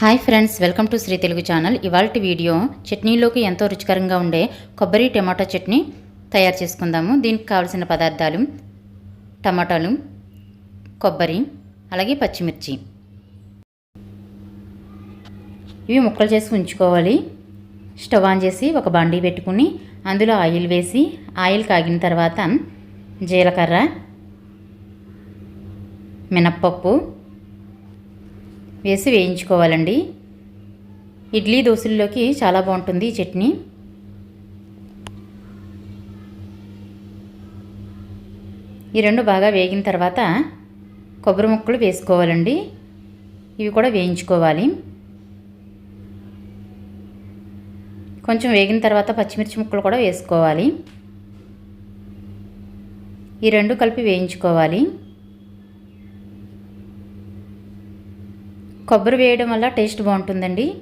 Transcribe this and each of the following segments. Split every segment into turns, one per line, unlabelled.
Hi friends welcome to Sri Telugu channel ఇవాళ video చట్నీలోకి ఎంతో రుచికరంగా ఉండే కొబ్బరి టమాటా చట్నీ తయారు చేసుకుందాము. దీనికి కావలసిన పదార్థాలు టమాటాలు కొబ్బరి అలాగే పచ్చిమిర్చి. ఇవి ముక్కలు చేసి ఉంచుకోవాలి. స్టవ్ ఆన్ చేసి ఒక బండి పెట్టుకుని అందులో ఆయిల్ వేసి ఆయిల్ కాగిన తర్వాత జీలకర్ర మినప్పప్పు వేసి వేయించుకోవాలండి. ఇడ్లీ దోశల్లోకి చాలా బాగుంటుంది ఈ చట్నీ. ఈ రెండు బాగా వేగిన తర్వాత కొబ్బరి ముక్కలు వేసుకోవాలండి. ఇవి కూడా వేయించుకోవాలి. కొంచెం వేగిన తర్వాత పచ్చిమిర్చి ముక్కలు కూడా వేసుకోవాలి. ఈ రెండు కలిపి వేయించుకోవాలి. కొబ్బరి వేయడం వల్ల టేస్ట్ బాగుంటుందండి.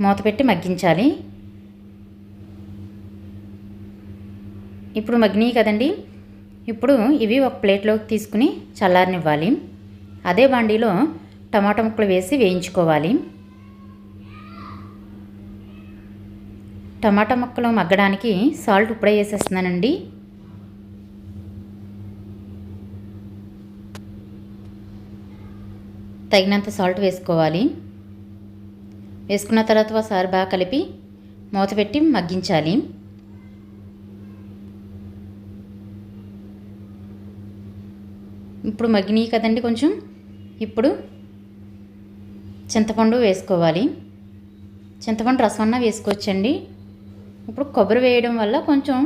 మూత పెట్టి మగ్గించాలి. ఇప్పుడు మగ్గినాయి కదండి. ఇప్పుడు ఇవి ఒక ప్లేట్లోకి తీసుకుని చల్లారనివ్వాలి. అదే బాండీలో టమాటా ముక్కలు వేసి వేయించుకోవాలి. టమాటా ముక్కలు మగ్గడానికి సాల్ట్ ఇప్పుడే వేసేస్తున్నానండి. తగినంత సాల్ట్ వేసుకోవాలి. వేసుకున్న తర్వాత ఒకసారి బాగా కలిపి మూత పెట్టి మగ్గించాలి. ఇప్పుడు మగ్గినాయి కదండి కొంచెం. ఇప్పుడు చింతపండు వేసుకోవాలి. చింతపండు రసం అన్న వేసుకోవచ్చండి. ఇప్పుడు కొబ్బరి వేయడం వల్ల కొంచెం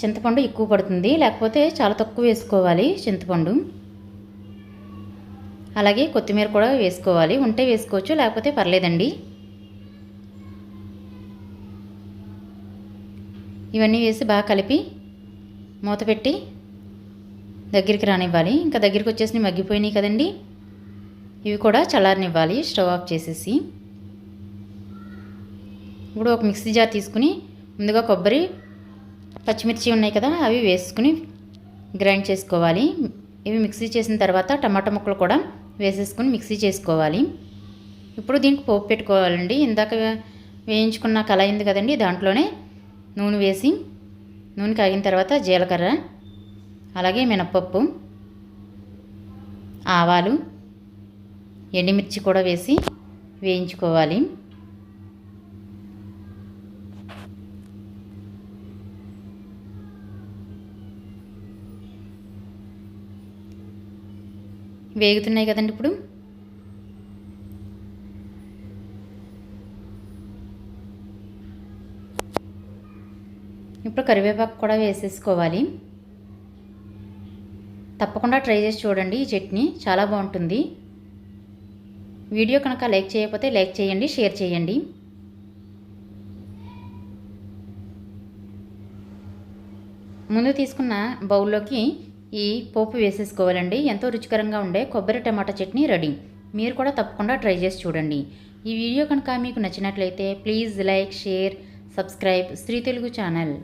చింతపండు ఎక్కువ పడుతుంది. లేకపోతే చాలా తక్కువ వేసుకోవాలి చింతపండు. అలాగే కొత్తిమీర కూడా వేసుకోవాలి. ఉంటే వేసుకోవచ్చు లేకపోతే పర్లేదండి. ఇవన్నీ వేసి బాగా కలిపి మూత పెట్టి దగ్గరికి రానివ్వాలి. ఇంకా దగ్గరికి వచ్చేసి మగ్గిపోయినాయి కదండి. ఇవి కూడా చల్లారనివ్వాలి స్టవ్ ఆఫ్ చేసేసి. ఇప్పుడు ఒక మిక్సీ జార్ తీసుకుని ముందుగా కొబ్బరి పచ్చిమిర్చి ఉన్నాయి కదా అవి వేసుకుని గ్రైండ్ చేసుకోవాలి. ఇవి మిక్సీ చేసిన తర్వాత టమాటా ముక్కలు కూడా వేసేసుకుని మిక్సీ చేసుకోవాలి. ఇప్పుడు దీనికి పోపు పెట్టుకోవాలండి. ఇందాక వేయించుకున్న కలయింది కదండి దాంట్లోనే నూనె వేసి నూనె కాగిన తర్వాత జీలకర్ర అలాగే మినప్పప్పు ఆవాలు ఎండుమిర్చి కూడా వేసి వేయించుకోవాలి. వేగుతున్నాయి కదండి ఇప్పుడు. ఇప్పుడు కరివేపాకు కూడా వేసేసుకోవాలి. తప్పకుండా ట్రై చేసి చూడండి ఈ చట్నీ. చాలా బాగుంటుంది. వీడియో కనుక లైక్ చేయకపోతే లైక్ చేయండి షేర్ చేయండి. ముందు తీసుకున్న బౌల్లోకి ఈ పోపు వేసేసుకోవాలండి. ఎంతో రుచికరంగా ఉండే కొబ్బరి టమాటా చట్నీ రెడీ. మీరు కూడా తప్పకుండా ట్రై చేసి చూడండి. ఈ వీడియో కనుక మీకు నచ్చినట్లయితే please like share subscribe Sri Telugu channel.